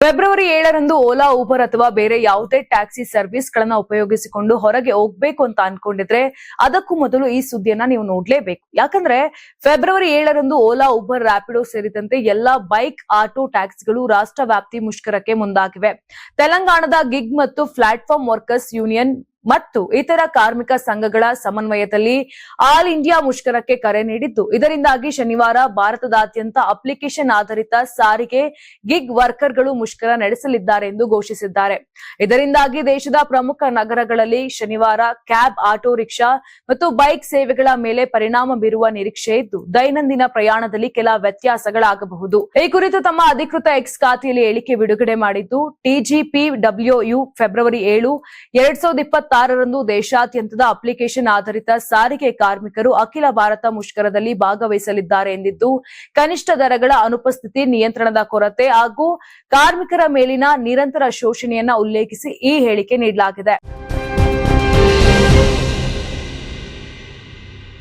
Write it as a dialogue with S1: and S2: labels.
S1: February ಏಳರಂದು Ola Uber ಅಥವಾ ಬೇರೆ ಯಾವುದೇ ಟ್ಯಾಕ್ಸಿ ಸರ್ವಿಸ್ ಗಳನ್ನ ಉಪಯೋಗಿಸಿಕೊಂಡು ಹೊರಗೆ ಹೋಗ್ಬೇಕು ಅಂತ ಅನ್ಕೊಂಡಿದ್ರೆ ಅದಕ್ಕೂ ಮೊದಲು ಈ ಸುದ್ದಿಯನ್ನ ನೀವು ನೋಡ್ಲೇಬೇಕು. ಯಾಕಂದ್ರೆ ಫೆಬ್ರವರಿ ಏಳರಂದು ಓಲಾ ಊಬರ್ ರ್ಯಾಪಿಡೋ ಸೇರಿದಂತೆ ಎಲ್ಲಾ ಬೈಕ್, ಆಟೋ, ಟ್ಯಾಕ್ಸಿಗಳು ರಾಷ್ಟ್ರ ವ್ಯಾಪ್ತಿ ಮುಷ್ಕರಕ್ಕೆ ಮುಂದಾಗಿವೆ. ತೆಲಂಗಾಣದ ಗಿಗ್ ಮತ್ತು ಪ್ಲಾಟ್ಫಾರ್ಮ್ ವರ್ಕರ್ಸ್ ಯೂನಿಯನ್ ಮತ್ತು ಇತರ ಕಾರ್ಮಿಕ ಸಂಘಗಳ ಸಮನ್ವಯದಲ್ಲಿ ಆಲ್ ಇಂಡಿಯಾ ಮುಷ್ಕರಕ್ಕೆ ಕರೆ ನೀಡಿದ್ದು. ಇದರಿಂದಾಗಿ ಶನಿವಾರ ಭಾರತದಾದ್ಯಂತ ಅಪ್ಲಿಕೇಶನ್ ಆಧಾರಿತ ಸಾರಿಗೆ ಗಿಗ್ ವರ್ಕರ್ಗಳು ಮುಷ್ಕರ ನಡೆಸಲಿದ್ದಾರೆ ಎಂದು ಘೋಷಿಸಿದ್ದಾರೆ. ಇದರಿಂದಾಗಿ ದೇಶದ ಪ್ರಮುಖ ನಗರಗಳಲ್ಲಿ ಶನಿವಾರ ಕ್ಯಾಬ್, ಆಟೋ, ರಿಕ್ಷಾ ಮತ್ತು ಬೈಕ್ ಸೇವೆಗಳ ಮೇಲೆ ಪರಿಣಾಮ ಬೀರುವ ನಿರೀಕ್ಷೆ ಇದ್ದು, ದೈನಂದಿನ ಪ್ರಯಾಣದಲ್ಲಿ ಕೆಲ ವ್ಯತ್ಯಾಸಗಳಾಗಬಹುದು. ಈ ಕುರಿತು ತಮ್ಮ ಅಧಿಕೃತ ಎಕ್ಸ್ ಖಾತೆಯಲ್ಲಿ ಹೇಳಿಕೆ ಬಿಡುಗಡೆ ಮಾಡಿದ್ದು ಟಿಜಿಪಿ ಟಿಜಿಪಿಡಬ್ಲ್ಯೂಯು ಫೆಬ್ರವರಿ ಏಳು, ಎರಡ್ ಸಾವಿರದ ಇಪ್ಪತ್ತಾರರಂದು ದೇಶಾದ್ಯಂತದ ಅಪ್ಲಿಕೇಶನ್ ಆಧಾರಿತ ಸಾರಿಗೆ ಕಾರ್ಮಿಕರು ಅಖಿಲ ಭಾರತ ಮುಷ್ಕರದಲ್ಲಿ ಭಾಗವಹಿಸಲಿದ್ದಾರೆ ಎಂದಿದ್ದು, ಕನಿಷ್ಠ ದರಗಳ ಅನುಪಸ್ಥಿತಿ, ನಿಯಂತ್ರಣದ ಕೊರತೆ ಹಾಗೂ ಕಾರ್ಮಿಕರ ಮೇಲಿನ ನಿರಂತರ ಶೋಷಣೆಯನ್ನ ಉಲ್ಲೇಖಿಸಿ ಈ ಹೇಳಿಕೆ ನೀಡಲಾಗಿದೆ.